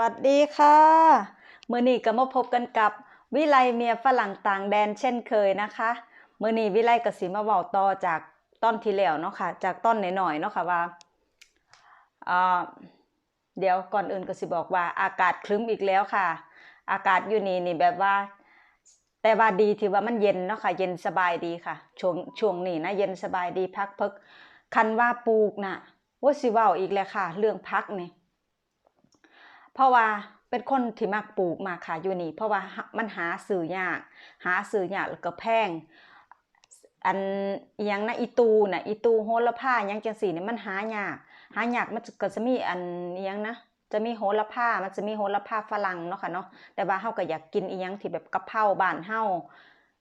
วัสดีค่ะมื่อนี้ก็มาพบกันกับวิไลเมียฝรั่งต่างแดนเช่นเคยนะคะมื่อนี้วิไลก็สิมาเว้าต่อจากต้นที่แล้วเนาะค่ะจากต้นหน่อยๆเนาะค่ะว่าเดี๋ยวก่อนอื่นก็สิบอกว่าอากาศคลึ้มอีกแล้วค่ะ อากาศอยู่นี่นี่แบบว่า แต่ว่าดีที่ว่ามันเย็นเนาะค่ะเย็นสบายดีค่ะช่วงช่วงนี้นะเย็นสบายดีพักเพิกคันว่าปลูกน่ะว่าสิว้าอีกแล้วค่ะ เรื่องพักนี่ เพราะว่าเป็นคนที่มักปลูกมาค่ะอยู่นี่ เพราะว่ามันหาซื้อยาก หาซื้อยากแล้วก็แพงอันอิหยังนะอีตูนะอีตูโหระพายังจังซี่นี่ยมันหายาก หายากมันก็จะมีอันอิหยังนะจะมีโหระพามันจะมีโหระพาฝรั่งเนาะค่ะเนาะแต่ว่าเฮาก็อยากกินอียังที่แบบกะเพราบ้านเฮา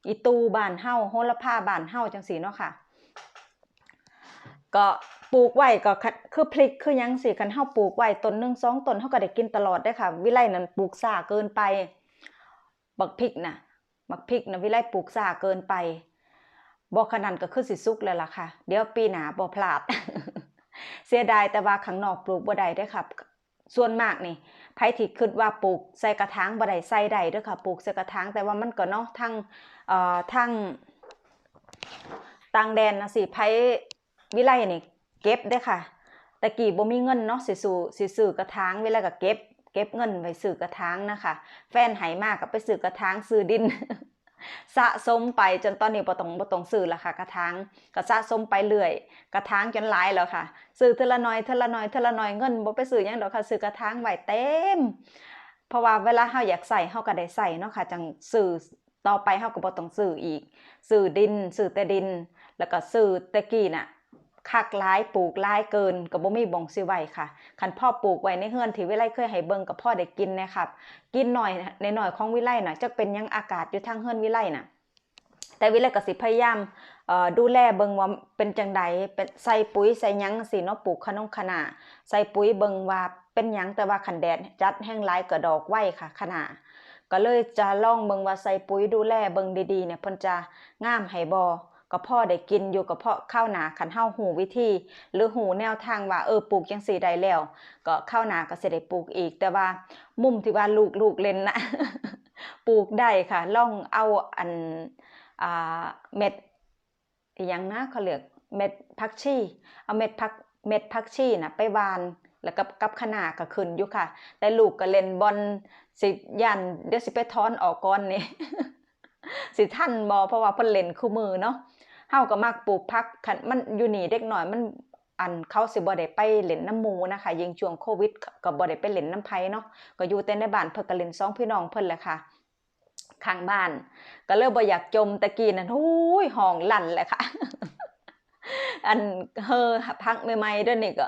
อีตูบ้านเฮาโหระพาบ้านเฮาจังซี่เนาะค่ะ ก็ปลูกไว้ก็คือพริกคือยังสิคันเฮาปลูกไว้ต้นหนึ่งสองต้นเฮาก็ได้กินตลอดได้ค่ะ วิไลนั้นปลูกซ่าเกินไป บักพริกน่ะบักพริกน่ะวิไลปลูกซ่าเกินไปบ่ขนาดก็คือสิสุกแล้วล่ะค่ะ เดี๋ยวปีหนาบ่พลาด เสียดายแต่ว่าข้างนอกปลูกบ่ได้ด้อค่ะ ส่วนมากนี่ไผที่คิดว่าปลูกใส่กระถางบ่ได้ใส่ได้ด้อค่ะ ปลูกใส่กระถางแต่ว่ามันก็เนาะทั้งเอ่อทั้งต่างแดนนะสิไผ วิไลนี่เก็บได้ค่ะแต่กี้บ่มีเงินเนาะสิสู่สิซื้อกระถางเวลาก็เก็บ เก็บเงินไว้ซื้อกระถางนะคะ แฟนให้มากก็ไปซื้อกระถางซื้อดิน สะสมไปจนตอนนี้บ่ต้องบ่ต้องซื้อละค่ะ กระถางก็สะสมไปเรื่อย กระถางจนหลายแล้วค่ะซื้อเทอละน้อยเทอละน้อยเทอละน้อยเงินบ่ไปซื้อหยังดอกค่ะซื้อกระถางไว้เต็ม เพราะว่าเวลาเฮาอยากใส่เฮาก็ได้ใส่เนาะค่ะจังซื้อต่อไปเฮาก็บ่ต้องซื้ออีกซื้อดินซื้อแต่ดิน แล้วก็ซื้อแตะกี้น่ะ คักหลายปลูกหลายเกินก็บ่มีบ่งสิไว้ค่ะคันพ่อปลูกไว้ในเฮือนที่วิไลเคยให้เบิ่งกับพ่อได้กินนะครับกินหน่อยในหน่อยของวิไลน่ะจักเป็นยังอากาศอยู่ทางเฮือนวิไลน่ะแต่วิไลก็สิพยายามดูแลเบิ่งว่าเป็นจังใดเป็นใส่ปุ๋ยใส่ยังสิเนาะปลูกขนงขนาใส่ปุ๋ยเบิ่งว่าเป็นยังแต่ว่าคันแดดจัดแห้งหลายก็ดอกไว้ค่ะขนาก็เลยจะลองเบิ่งว่าใส่ปุ๋ยดูแลเบิ่งดีๆเนี่ยเพิ่นจะงามให้บ่ ก็พ่อได้กินอยู่กับพ่อข้าวหนาขันเฮาหูวิธี หรือหูแนวทางว่าเออปลูกจังซี่ได้แล้ว ก็ข้าวหนาก็สิได้ปลูกอีก แต่ว่ามุมที่ว่าลูกลูกเล่นนะปลูกได้ค่ะล่องเอาอันอ่าเม็ดอีหยังนะเขาเรียกเม็ดผักชีเอาเม็ดผักเม็ดผักชีนะไปวานแล้วกับกับคะน้าก็ขึ้นอยู่ค่ะ แต่ลูกก็เล่นบอลสิยันเดี๋ยวสิไปถอนออกก่อนนี่สิทันบ่เพราะว่าเพิ่นเล่นคู่มือเนาะ เฮาก็มักปลูกพักคันมันอยู่นี่เด็กหน่อยมันอันเขาสิบ่ได้ไปเล่นน้ำมูนะคะยิงช่วงโควิดก็บ่ได้ไปเล่นน้ำไผเนาะก็อยู่แต่ในบ้านเพิ่นก็เล่นสองพี่น้องเพิ่นแหละค่ะข้างบ้าน ก็เริ่มบ่อยากจมตะกี้นั่นหู้ยห้องลั่นแหละค่ะ อันเฮอพักใหม่ๆด้วยนี่ก็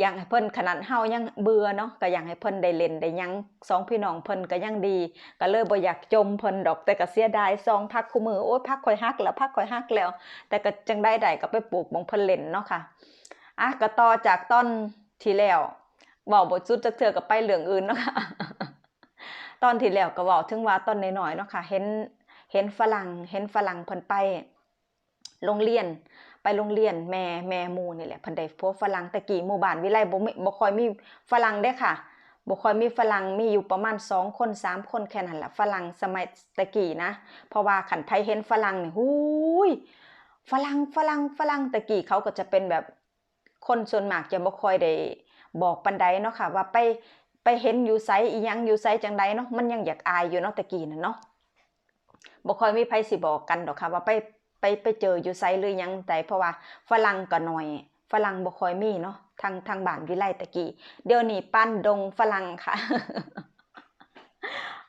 อยากให้เพิ่นขนาดเฮายังเบื่อเนาะก็อยากให้เพิ่นได้เล่นได้ยังสองพี่น้องเพิ่นก็ยังดี ก็เลยบ่อยากจมเพิ่นดอกแต่ก็เสียดายซองพักคู่มือโอ้ยพักข่อยฮักแล้วพักข่อยฮักแล้ว แต่ก็จังได้ได้ก็ไปปลูกบงเพิ่นเล่นเนาะค่ะอะก็ต่อจากต้นที่แล้วเว้าบ่สุดจักเทื่อก็ไปเรื่องอื่นเนาะค่ะตอนที่แล้วก็เว้าถึงว่าต้นน้อยๆเนาะค่ะเห็นเห็นฝรั่งเห็นฝรั่งเพิ่นไปโรงเรียน ไปโรงเรียนแม่แม่มูนี่แหละพิ่นได้พบฝรั่งต่กี้หมู่บ้านวิไลบ่มีบ่ค่อยมีฝรั่งเด้ค่ะบ่ค่อยมีฝรั่งมีอยู่ประมาณ2คน3คนแค่นั้นแหละฝรั่งสมัยตะกี้นะ เพราะว่าคันไผเห็นฝรั่งนี่หูยฝรั่งฝรั่งฝรั่งตะกี้เขาก็จะเป็นแบบคนส่วนมากจะบ่ค่อยได้บอกปานใดเนาะค่ะ ว่าไปไปเห็นอยู่ไสอีหยังอยู่ไสจังใดเนาะมันยังอยากอายอยู่เนาะตะกี้น่ะเนาะบ่ค่อยมีไผสิบอกกันดอกค่ะ ว่าไป ไปไปเจออยู่ไสหรือยังใดเพราะว่าฝรั่งก็น้อยฝรั่งบ่ค่อยมีเนาะทางทางบ้านวิไลตะกี้เดี๋ยวนี้ปั้นดงฝรั่งค่ะ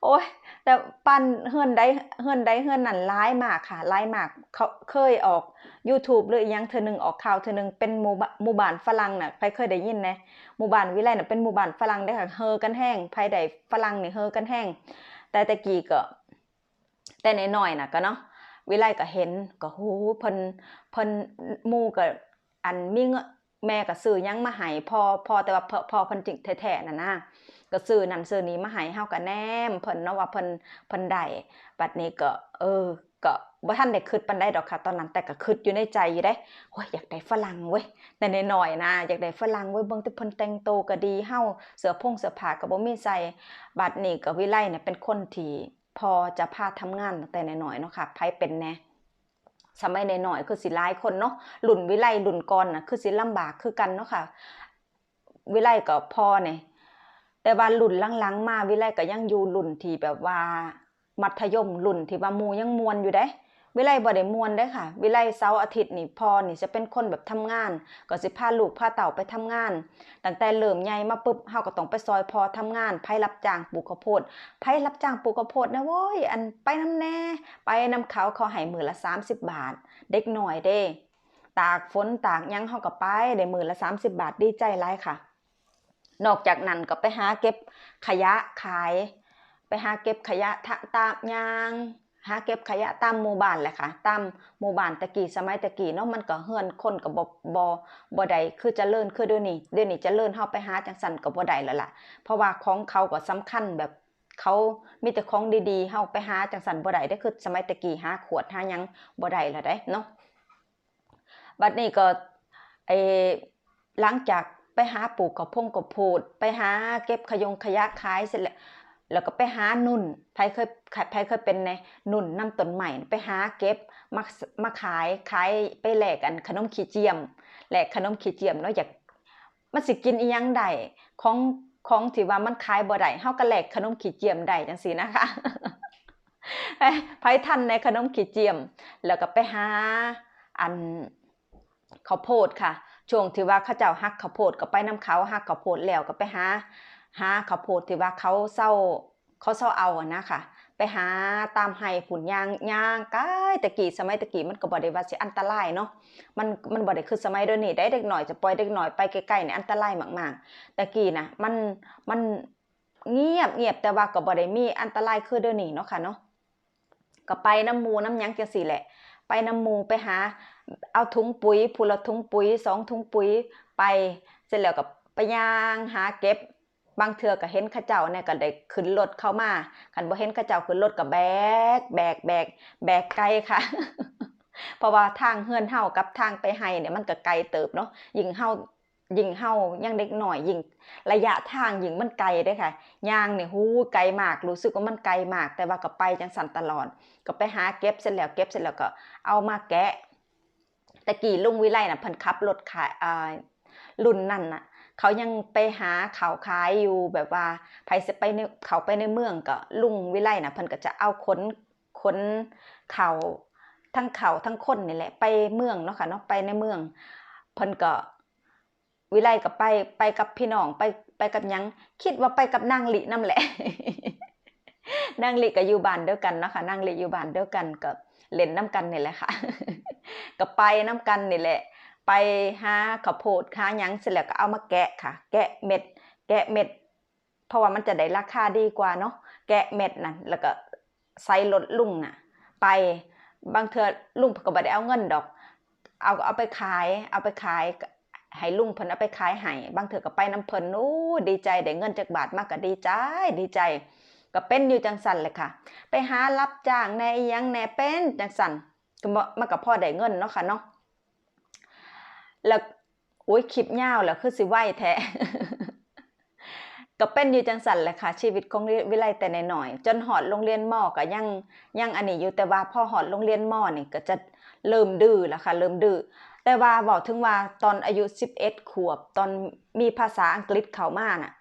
โอ้ยแต่ปั้นเฮือนใดเฮือนใดเฮือนนั่นร้ายมากค่ะร้ายมากเขาเคยออก YouTube หรือยังเทื่อหนึ่งออกข่าวเทื่อหนึ่งเป็นหมู่บ้านหมู่บ้านฝรั่งน่ะใครเคยได้ยินแหน่หมู่บ้านวิไลน่ะเป็นหมู่บ้านฝรั่งเด้ค่ะเฮอกันแห้งภายใดฝรั่งนี่เฮอกันแห้งแต่ตะกี้ก็ แต่น้อยน่ะก็เนาะ วิไลก็เห็นก็หูเพิ่นเพิ่นมูก็อันมีเงินแม่ก็ซื้อยังมาให้พอพอแต่ว่าพอพอเพิ่นจิงแท้ๆน่ะนะก็ซื้อนั่นซื้อนี้มาให้เฮาก็แนมเพิ่นเนาะว่าเพิ่นเพิ่นได้บัดนี้ก็ เออ ก็บ่ทันได้คิดปานใดดอกค่ะตอนนั้นแต่ก็คิดอยู่ในใจอยู่เด้โอ้ยอยากได้ฝรั่งเว้ยแต่น้อยๆนะอยากได้ฝรั่งเว้ยเบิ่งแต่เพิ่นแต่งโตก็ดีเฮาเสื้อผงเสื้อผ้าก็บ่มีใส่บัดนี้ก็วิไลเนี่ยเป็นคนที่ พอจะพาทำงานตั้งแต่น้อยเนาะค่ะไพ่เป็นแน่สมัยน้อยคือสิหลายคนเนาะหลุนวิไลหลุนกรนน่ะคือสิลำบากคือกันเนาะค่ะ วิไลก็พอเนี่ยแต่ว่าหลุนหลังๆ มาวิไลก็ยังอยู่รุ่นที่แบบว่ามัธยมหลุนที่ว่ามูยังมวนอยู่เด้ วิไลบ่ได้มวนเด้ค่ะ วิไลเสาร์อาทิตย์นี่พอนี่จะเป็นคนแบบทำงาน ก็สิพาลูกพาเต่าไปทำงานตั้งแต่เริ่มใหญ่มาปุ๊บเฮาก็ต้องไปซอยพอทำงานไผรับจ้างปลูกข้าวโพดไผรับจ้างปลูกข้าวโพดนะโว้ยอันไปน้ำแน่ ไปนำเขาเขาให้มือละ 30 บาท เด็กหน้อยเด้ ตากฝนตากยังเฮาก็ไปได้มือละ 30 บาทดีใจหลายค่ะ นอกจากนั้นก็ไปหาเก็บขยะขาย ไปหาเก็บขยะทะตามยาง หาเก็บขยะตามหมู่บ้านแหละค่ะตามหมู่บ้านตะกี้สมัยตะกี้เนาะมันก็เฮือนคนก็บ่บ่บ่ได้คือจะเจริญคือเดี๋ยวนี้เดี๋ยวนี้จะเจริญเฮาไปหาจังซั่นก็บ่ได้แล้วล่ะ เพราะว่าของเขาก็สำคัญแบบเขามีแต่ของดีๆเฮาไปหาจังซั่นบ่ได้เด้คือสมัยตะกี้หาขวดหายังบ่ได้แล้วเด้เนาะบัดนี้ก็ไอหลังจากไปหาปลูกข้าวโพงข้าวโพดไปหาเก็บขยงขยะขายเสร็จแล้ว แล้วก็ไปหานุ่นไผเคยไผเคยเป็นในนุ่นนำต้นใหม่ไปหาเก็บมามาขายขายไปแลกกันขนมขี้เจียมแลกขนมขี้เจียมเนาะอยากมันสิกินอีหยังได้ของของที่ว่ามันขายบ่ได้เฮาก็แลกขนมขี้เจียมได้จังซี่นะคะไผทันในขนมขี้เจียม แล้วก็ไปหาอันข้าวโพดค่ะช่วงที่ว่าเขาเจ้าฮักข้าวโพดก็ไปนํเขาฮักข้าวโพดแล้วก็ไปหา หาข้าวโพดที่ว่าเขาเศร้าเขาเศร้าเอาอะนะค่ะ ไปหาตามไห้ผุนยางยางกายตะกี้สมัยตะกี้มันก็บ่ได้ว่าสิอันตรายเนาะมันมันบ่ได้คือสมัยเดี๋ยวนี้ได้เด็กหน่อยจะปล่อยเด็กหน่อยไปใกล้ๆเนี่ยอันตรายมากๆตะกี้นะมันมันเงียบเงียบแต่ว่าก็บ่ได้มีอันตรายคือเดี๋ยวนี้เนาะค่ะเนาะก็ไปน้ำมูน้ำยังจังซี่แหละ ไปน้ำมูไปหา เอาถุงปุ๋ยพูละถุงปุ๋ยสองถุงปุ๋ยไป เสร็จแล้วก็ไปยางหาเก็บ บางเทื่อก็เห็นข้าเจ้าเนี่ยก็ได้ขึ้นรถเข้ามาคันบ่เห็นข้าเจ้าขึ้นรถก็แบก แบกแบก แบกไกลค่ะ เพราะว่าทางเฮือนเฮากับทางไปไห้เนี่ยมันก็ไกลเติบเนาะยิงเฮายิงเฮายังเด็กหน่อยยิงระยะทางยิงมันไกลด้อค่ะย่างเนี่ฮู้ไกลมากรู้สึกว่ามันไกลมาก แต่ว่าก็ไปจังสั่นตลอด ก็ไปหาเก็บเสร็จแล้วเก็บเสร็จแล้วก็เอามาแกะตะกี้ลุงวิไลน่ะเพิ่นขับรถขายอ่ารุ่นนั่นน่ะ เขายังไปหาเขาขายอยู่แบบว่าไผสิไปในเขาไปในเมืองก็ลุงวิไลนะเพิ่นก็จะเอาขนขนเขาทั้งเขาทั้งคนนี่แหละ ไปเมืองเนาะค่ะเนาะไปในเมืองเพิ่นก็วิไลก็ไปไปกับพี่น้องไปไปกับยังคิดว่าไปกับนางหลินํแหละนางหลิก็อยู่บ้านเดียวกันเนาะค่ะนางหลิอยู่บ้านเดียวกันก็เล่นน้ำกันนี่แหละค่ะก็ไปน้ำกันนี่แหละ ไปหาข้าวโพดหาหยังเสร็จแล้วก็เอามาแกะค่ะ แกะเม็ด แกะเม็ด เพราะว่ามันจะได้ราคาดีกว่าเนาะแกะเม็ดนั่นแล้วก็ใส่รถลุงน่ะ ไปบางเทือลุงก็บ่ได้เอาเงินดอก เอาเอาไปขาย เอาไปขายให้ลุงเพิ่นเอาไปขายให้บางเทื่อก็ไปน้ำเพิ่นโอ้ดีใจได้เงินจากบาทมากก็ดีใจดีใจ ก็เป็นอยู่จังสันเลยค่ะ ไปหารับจ้างแหน่อีหยังแหนเป็นจังสันก็มันก็พอได้เงินเนาะค่ะเนาะ แล้วโอ้ยคลิปยาวแล้วคือสิไหวแท้ก็เป็นอยู่จังสันแหละค่ะ ชีวิตของวิไลแต่ใน้อย จนหอดโรงเรียนมอก็ยังยังอันนี้อยู่แต่ว่าพอหอดโรงเรียนมอนี่ก็จะเริ่มดื้อแล้วค่ะ เริ่มดื้อแต่ว่าบอกถึงว่าตอนอายุ 11 ขวบ ตอนมีภาษาอังกฤษเข้ามาน่ะ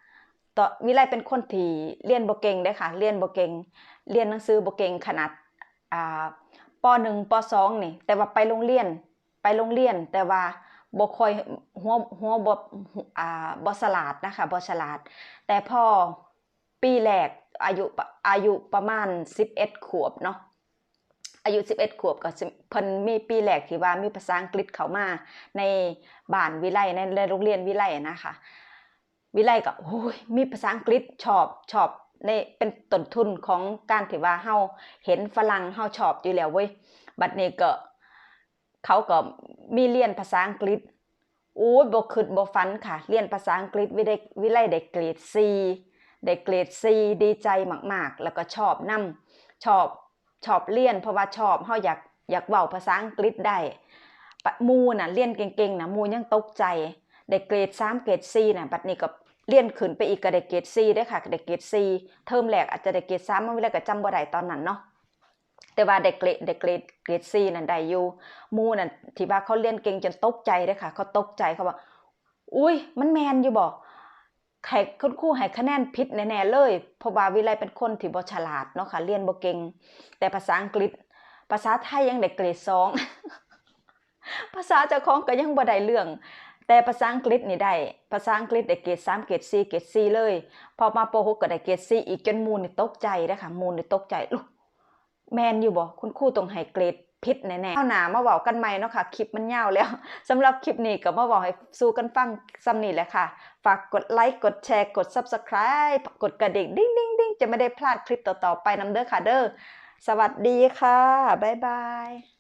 ตอนวิไลเป็นคนที่เรียนบ่เก่งเด้ค่ะ เรียนบ่เก่งเรียนหนังสือบ่เก่งขนาดอ่าป .1 ป .2 นี่ แต่ว่าไปโรงเรียนไปโรงเรียนแต่ว่า บ่ค่อยหัวหัวบ่อ่าบ่ฉลาดนะคะบ่ฉลาด แต่พอปีแรกอายุอายุประมาณ 11 ขวบเนาะอายุ 11 ขวบก็เพิ่นมีปีแรกที่ว่ามีภาษาอังกฤษเข้ามาในบ้านวิไลในโรงเรียนวิไลนะคะวิไลก็โอ้ยมีภาษาอังกฤษชอบชอบในเป็นต้นทุนของการที่ว่าเฮาเห็นฝรั่งเฮาชอบอยู่แล้วเว้ยบัดนี้ก็ เขาก็มีเรียนภาษาอังกฤษโอ้ยบ่คิดบ่ฝันค่ะ เรียนภาษาอังกฤษวิไลวิไลได้เกรด C ได้เกรด C ดีใจมากๆ แล้วก็ชอบนํชอบชอบเรียน เพราะว่าชอบเฮาอยากอยากเว้าภาษาอังกฤษได้มูน่ะเรียนเก่งๆนะมูยังตกใจได้เกรด3เกรด4น่ะบัดนี้ก็เรียนขึ้นไปอีกก็ได้เกรด4เด้ค่ะก็ได้เกรด4เทอมแรกอาจจะได้เกรด3มันเวลาก็จำบ่ได้ตอนนั้นเนาะ แต่ว่าได้เกรดได้เกรดเกรด4นั่นได้อยู่มู่นั่นที่ว่าเขาเรียนเก่งจนตกใจเด้ค่ะ เขาตกใจเขาว่า อุ้ยมันแมนอยู่บ่ให้คุณครูให้คะแนนผิดแน่ๆเลย เพราะว่าวิไลเป็นคนที่บ่ฉลาดเนาะค่ะ เรียนบ่เก่ง แต่ภาษาอังกฤษ ภาษาไทยยังได้เกรดสอง ภาษาเจ้าของก็ยังบ่ได้เรื่อง แต่ภาษาอังกฤษนี่ได้ ภาษาอังกฤษได้เกรด3เกรด4เกรด4เลย พอมาโป .6 ก็ได้เกรด4อีกจนมูนี่ตกใจเด้ค่ะมูนี่ตกใจลูก แมนอยู่บ่คุณครูต้องให้เกรดพิษแน่ๆเข้าหนามาเว้ากันใหม่เนาะค่ะ คลิปมันยาวแล้วสำหรับคลิปนี้ก็มาบอกให้สู้กันฟังซ้ำนี่แหละค่ะ ฝากกดไลค์กดแชร์กด Subscribe กดกระดิ่งดิ้งดิ้งดิ้งจะไม่ได้พลาดคลิปต่อๆไปนำเด้อค่ะเด้อสวัสดีค่ะ บ๊ายบาย